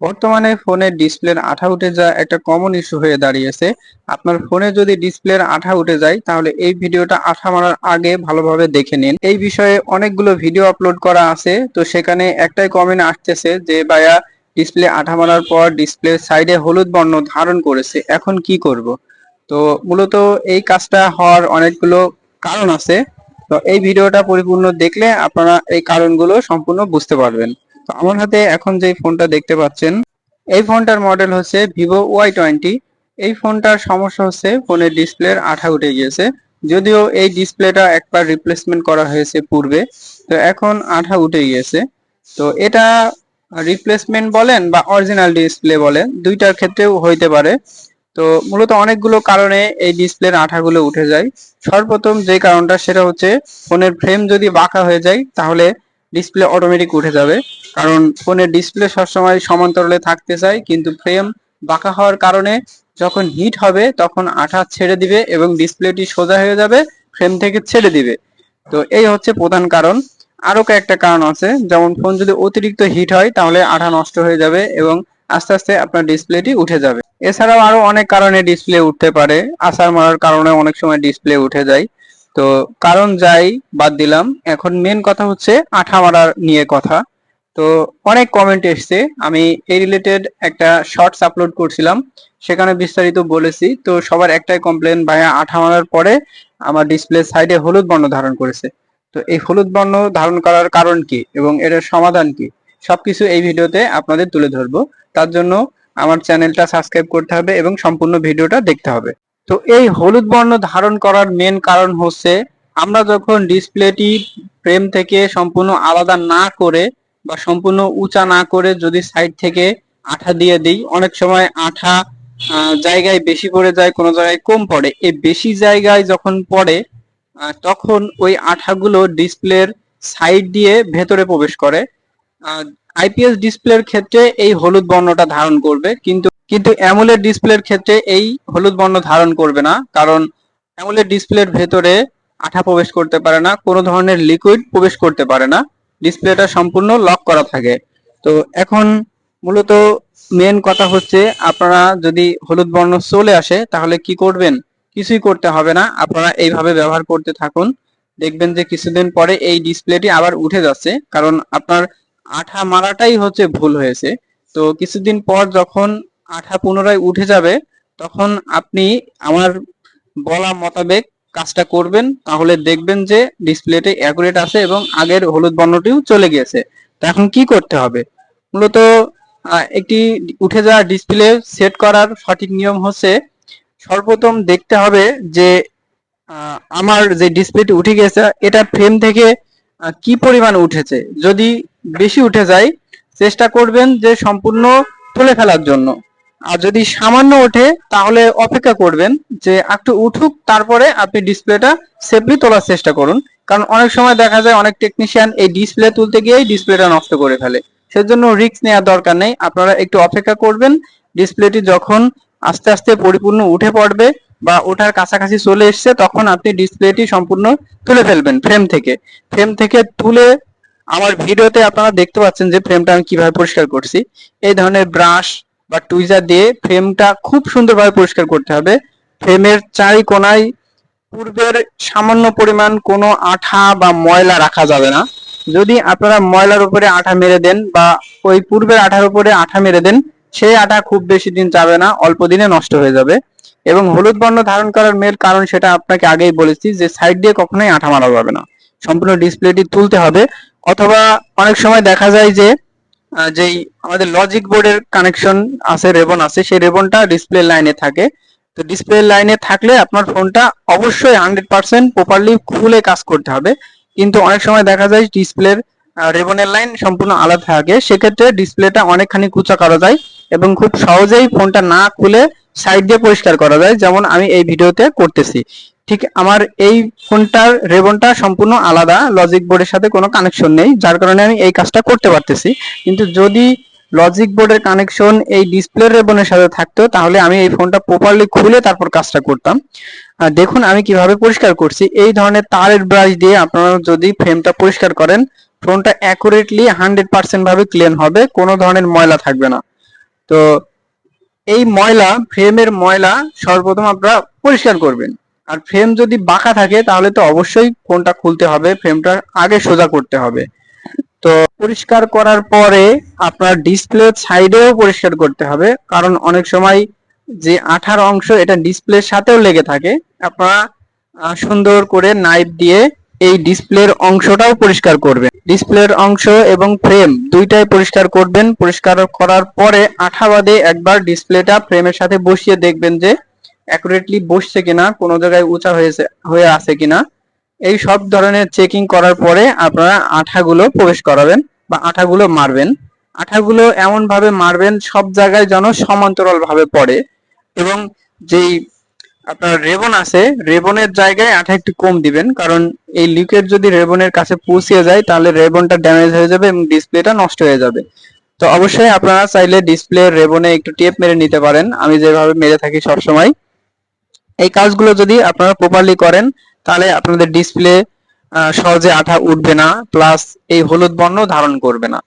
বর্তমানে ফোনের ডিসপ্লের আঠা উঠে যাওয়া একটা কমন ইস্যু হয়ে দাঁড়িয়েছে। আপনার ফোনে যদি ডিসপ্লের আঠা উঠে যায়, তাহলে এই ভিডিওটা আঠা মারার আগে ভালোভাবে দেখে নিন। এই বিষয়ে অনেকগুলো ভিডিও আপলোড করা আছে, তো সেখানে একটাই কমেন্ট আসতেছে যে, ভাইয়া, ডিসপ্লে আঠা মারার পর ডিসপ্লে সাইডে হলুদ বর্ণ ধারণ করেছে, এখন কি করব? তো মূলত এই কাজটা হওয়ার অনেকগুলো কারণ আছে। তো এই ভিডিওটা পরিপূর্ণ দেখলে আপনারা এই কারণগুলো সম্পূর্ণ বুঝতে পারবেন। তো আমার হাতে এখন যে ফোনটা দেখতে পাচ্ছেন, এই ফোনটার মডেল হচ্ছে ভিভো ওয়াই টোয়েন্টি। এই ফোনটার সমস্যা হচ্ছে ফোনের ডিসপ্লের আঠা উঠে গিয়েছে। যদিও এই ডিসপ্লেটা একবার রিপ্লেসমেন্ট করা হয়েছে পূর্বে, তো এখন আঠা উঠে গিয়েছে। তো এটা রিপ্লেসমেন্ট বলেন বা অরিজিনাল ডিসপ্লে বলেন, দুইটার ক্ষেত্রেও হইতে পারে। তো মূলত অনেকগুলো কারণে এই ডিসপ্লের আঠাগুলো উঠে যায়। সর্বপ্রথম যে কারণটা, সেটা হচ্ছে ফোনের ফ্রেম যদি বাঁকা হয়ে যায়, তাহলে ডিসপ্লে অটোমেটিক উঠে যাবে। কারণ ফোনের ডিসপ্লে সবসময় সমান্তরালে থাকতে চায়, কিন্তু ফ্রেম বাঁকা হওয়ার কারণে যখন হিট হবে, তখন আঠা ছেড়ে দিবে এবং ডিসপ্লেটি সোজা হয়ে যাবে ফ্রেম থেকে ছেড়ে দিবে। তো এই হচ্ছে প্রধান কারণ। আরও কয়েকটা কারণ আছে। যেমন ফোন যদি অতিরিক্ত হিট হয়, তাহলে আঠা নষ্ট হয়ে যাবে এবং আস্তে আস্তে আপনার ডিসপ্লেটি উঠে যাবে। এছাড়াও আরও অনেক কারণে ডিসপ্লে উঠতে পারে। আসার মারার কারণে অনেক সময় ডিসপ্লে উঠে যায়। তো কারণ যাই, বাদ দিলাম। এখন মেন কথা হচ্ছে আঠা মারার নিয়ে কথা। তো অনেক কমেন্ট এসছে। আমি এই রিলেটেড একটা শর্টস আপলোড করছিলাম। সেখানে বিস্তারিত বলেছি। তো সবার একটাই কমপ্লেন ভাইয়া আঠা মারার পরে আমার ডিসপ্লে সাইডে হলুদ বর্ণ ধারণ করেছে। তো এই হলুদ বর্ণ ধারণ করার কারণ কি এবং এটার সমাধান কি, সবকিছু এই ভিডিওতে আপনাদের তুলে ধরবো। তার জন্য আমার চ্যানেলটা সাবস্ক্রাইব করতে হবে এবং সম্পূর্ণ ভিডিওটা দেখতে হবে। তো এই হলুদ বর্ণ ধারণ করার মেন কারণ হচ্ছে, আমরা যখন ডিসপ্লেটি ফ্রেম থেকে সম্পূর্ণ আলাদা না করে বা সম্পূর্ণ উঁচা না করে যদি সাইড থেকে আঠা দিয়ে দিই, অনেক সময় আঠা জায়গায় বেশি পড়ে যায়, কোনো জায়গায় কম পড়ে। এই বেশি জায়গায় যখন পড়ে তখন ওই আঠাগুলো ডিসপ্লের সাইড দিয়ে ভেতরে প্রবেশ করে। আইপিএস ডিসপ্লের ক্ষেত্রে এই হলুদ বর্ণটা ধারণ করবে, কিন্তু কিন্তু অ্যামোলেড ডিসপ্লের ক্ষেত্রে এই হলুদ বর্ণ ধারণ করবে না, কারণ অ্যামোলেড ডিসপ্লের ভেতরে আঠা প্রবেশ করতে পারে না, কোনো ধরনের লিকুইড প্রবেশ করতে পারে না, ডিসপ্লেটা সম্পূর্ণ লক করা থাকে। তো এখন মূলত মেন কথা হচ্ছে, আপনারা যদি হলুদ বর্ণ চলে আসে, তাহলে কি করবেন? কিছুই করতে হবে না, আপনারা এইভাবে ব্যবহার করতে থাকুন। দেখবেন যে কিছুদিন পরে এই ডিসপ্লেটি আবার উঠে যাচ্ছে, কারণ আপনার আঠা মারাটাই হচ্ছে ভুল হয়েছে। তো কিছুদিন পর যখন আঠা পুনরায় উঠে যাবে, তখন আপনি আমার বলা মোতাবেক কাজটা করবেন, তাহলে দেখবেন যে ডিসপ্লেতে অ্যাকুরেট আছে এবং আগের হলুদ বর্ণটিও চলে গিয়েছে। তো এখন কি করতে হবে? মূলত একটি উঠে যাওয়া ডিসপ্লে সেট করার সঠিক নিয়ম হচ্ছে, সর্বপ্রথম দেখতে হবে যে আমার যে ডিসপ্লেটি উঠে গেছে এটা ফ্রেম থেকে কি পরিমাণ উঠেছে? যদি বেশি উঠে যায়, চেষ্টা করবেন যে সম্পূর্ণ তুলে ফেলার জন্য। আর যদি সামান্য ওঠে, তাহলে অপেক্ষা করবেন যে একটু উঠুক, তারপরে আপনি ডিসপ্লেটা সেফলি তোলার চেষ্টা করুন। কারণ অনেক সময় দেখা যায় অনেক টেকনিশিয়ান এই ডিসপ্লে তুলতে গিয়েই ডিসপ্লেটা নষ্ট করে ফেলে। সেজন্য রিস্ক নেওয়ার দরকার নেই। আপনারা একটু অপেক্ষা করবেন। ডিসপ্লেটি যখন আস্তে আস্তে পরিপূর্ণ উঠে পড়বে বা ওঠার কাছাকাছি চলে এসছে, তখন আপনি ডিসপ্লেটি সম্পূর্ণ তুলে ফেলবেন ফ্রেম থেকে। ফ্রেম থেকে তুলে আমার ভিডিওতে আপনারা দেখতে পাচ্ছেন যে ফ্রেমটা আমি কীভাবে পরিষ্কার করছি। এই ধরনের ব্রাশ বা টুইজার দিয়ে ফ্রেমটা খুব সুন্দরভাবে পরিষ্কার করতে হবে। ফ্রেমের চারি কোনায় পূর্বের সামান্য পরিমাণ কোনো আঠা বা ময়লা রাখা যাবে না। যদি আপনারা ময়লার উপরে আঠা মেরে দেন বা ওই পূর্বের আঠার উপরে আঠা মেরে দেন, সেই আঠা খুব বেশি দিন যাবে না, অল্প দিনে নষ্ট হয়ে যাবে। এবং হলুদ বর্ণ ধারণ করার মেল কারণ সেটা আপনাকে আগেই বলেছি যে সাইড দিয়ে কখনোই আঠা মারা যাবে না। সম্পূর্ণ ডিসপ্লেটি তুলতে হবে। অথবা অনেক সময় দেখা যায় যে যেই আমাদের লজিক বোর্ডের কানেকশন আছে রেবন আছে, সেই রেবনটা ডিসপ্লে লাইনে থাকে। তো ডিসপ্লে লাইনে থাকলে আপনার ফোনটা অবশ্যই হান্ড্রেড পার্সেন্ট প্রপারলি খুলে কাজ করতে হবে। কিন্তু অনেক সময় দেখা যায় ডিসপ্লের রেবনের লাইন সম্পূর্ণ আলাদা থাকে। সেক্ষেত্রে ডিসপ্লেটা অনেকখানি কুচা করা যায় এবং খুব সহজেই ফোনটা না খুলে সাইড দিয়ে পরিষ্কার করা যায়, যেমন আমি এই ভিডিওতে করতেছি। ঠিক আমার এই ফোনটার রেবনটা সম্পূর্ণ আলাদা লজিক বোর্ডের সাথে কোনো কানেকশন নেই, যার কারণে আমি এই কাজটা করতে পারতেছি। কিন্তু যদি লজিক বোর্ডের কানেকশন এই ডিসপ্লে রেবনের সাথে থাকতো, তাহলে আমি এই ফোনটা প্রপারলি খুলে তারপর কাজটা করতাম। দেখুন আমি কীভাবে পরিষ্কার করছি। এই ধরনের তারের ব্রাশ দিয়ে আপনারা যদি ফ্রেমটা পরিষ্কার করেন, ফোনটা অ্যাকুরেটলি হান্ড্রেড পার্সেন্ট ভাবে ক্লিন হবে, কোনো ধরনের ময়লা থাকবে না। তো এই ময়লা ফ্রেমের ময়লা সর্বপ্রথম আপনারা পরিষ্কার করবেন। আর ফ্রেম যদি বাঁকা থাকে, তাহলে তো অবশ্যই ফোনটা খুলতে হবে ফ্রেমটা আগে সোজা করতে হবে। তো পরিষ্কার করার পরে আপনার ডিসপ্লে সাইডেও পরিষ্কার করতে হবে, কারণ অনেক সময় যে আঠার অংশ এটা ডিসপ্লের সাথেও লেগে থাকে। আপনারা সুন্দর করে নাইফ দিয়ে এই ডিসপ্লের অংশটাও পরিষ্কার করবেন। ডিসপ্লের অংশ এবং ফ্রেম দুইটাই পরিষ্কার করবেন। পরিষ্কার করার পরে আঠা বাদে একবার ডিসপ্লেটা ফ্রেমের সাথে বসিয়ে দেখবেন যে অ্যাকুরেটলি বসছে কিনা, কোনো জায়গায় উঁচা হয়েছে, হয়ে আছে কিনা, এই সব ধরনের চেকিং করার পরে আপনারা আঠাগুলো প্রবেশ করাবেন বা আঠাগুলো মারবেন। আঠাগুলো এমন ভাবে মারবেন, সব জায়গায় যেন সমান্তরাল ভাবে পড়ে এবং যেই আপনার রেবন আছে, রেবনের জায়গায় আঠা একটু কম দিবেন, কারণ এই লিকের যদি রেবনের কাছে পৌঁছে যায়, তাহলে রেবনটা ড্যামেজ হয়ে যাবে এবং ডিসপ্লেটা নষ্ট হয়ে যাবে। তো অবশ্যই আপনারা চাইলে ডিসপ্লে রেবনে একটু টেপ মেরে নিতে পারেন। আমি যেভাবে মেরে থাকি সবসময় এই কাজগুলো যদি আপনারা প্রপারলি করেন, তাহলে আপনাদের ডিসপ্লে সহজে আঠা উঠবে না প্লাস এই হলুদ বর্ণ ধারণ করবে না।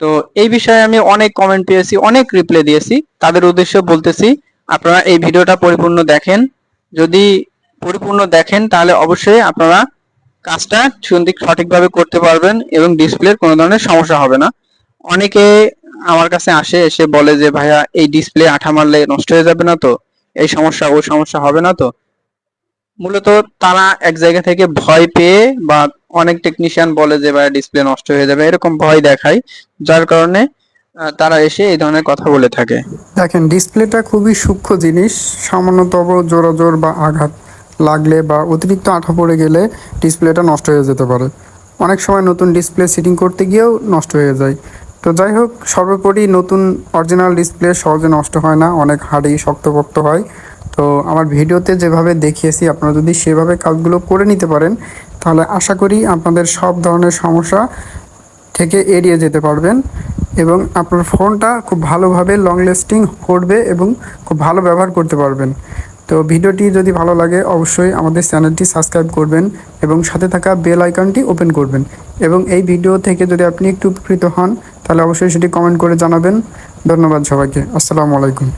তো এই বিষয়ে আমি অনেক কমেন্ট পেয়েছি, অনেক রিপ্লাই দিয়েছি। তাদের উদ্দেশ্য বলতেছি, আপনারা এই ভিডিওটা পরিপূর্ণ দেখেন। যদি পরিপূর্ণ দেখেন, তাহলে অবশ্যই আপনারা কাজটা সঠিক সঠিকভাবে করতে পারবেন এবং ডিসপ্লের কোনো ধরনের সমস্যা হবে না। অনেকে আমার কাছে আসে, এসে বলে যে, ভাইয়া, এই ডিসপ্লে আঠা মারলে নষ্ট হয়ে যাবে না তো? এই সমস্যা, ওই সমস্যা হবে না তো? মূলত তারা এক জায়গা থেকে ভয় পেয়ে বা অনেক টেকনিশিয়ান বলে যে, ভাই ডিসপ্লে নষ্ট হয়ে যাবে। এরকম ভয় দেখায়, যার কারণে তারা এসে এই ধরনের কথা বলে থাকে। দেখেন, ডিসপ্লেটা খুবই সূক্ষ্ম জিনিস, সামান্যতম জোরাজোর বা আঘাত লাগলে বা অতিরিক্ত আঠা পড়ে গেলে ডিসপ্লেটা নষ্ট হয়ে যেতে পারে। অনেক সময় নতুন ডিসপ্লে সেটিং করতে গিয়েও নষ্ট হয়ে যায়। তো যাই হোক, সর্বোপরি নতুন অরিজিনাল ডিসপ্লে সহজে নষ্ট হয় না, অনেক হাড়ি শক্তপোক্ত হয়। তো আমার ভিডিওতে যেভাবে দেখিয়েছি, আপনারা যদি সেভাবে কাজগুলো করে নিতে পারেন, তাহলে আশা করি আপনাদের সব ধরনের সমস্যা থেকে এড়িয়ে যেতে পারবেন এবং আপনার ফোনটা খুব ভালোভাবে লং লাস্টিং করবে এবং খুব ভালো ব্যবহার করতে পারবেন। তো ভিডিওটি যদি ভালো লাগে, অবশ্যই আমাদের চ্যানেলটি সাবস্ক্রাইব করবেন এবং সাথে থাকা বেল আইকনটি ওপেন করবেন। এবং এই ভিডিও থেকে যদি আপনি একটু উপকৃত হন তাহলে অবশ্যই সেটি কমেন্ট করে জানাবেন। ধন্যবাদ সবাইকে। আসসালামু আলাইকুম।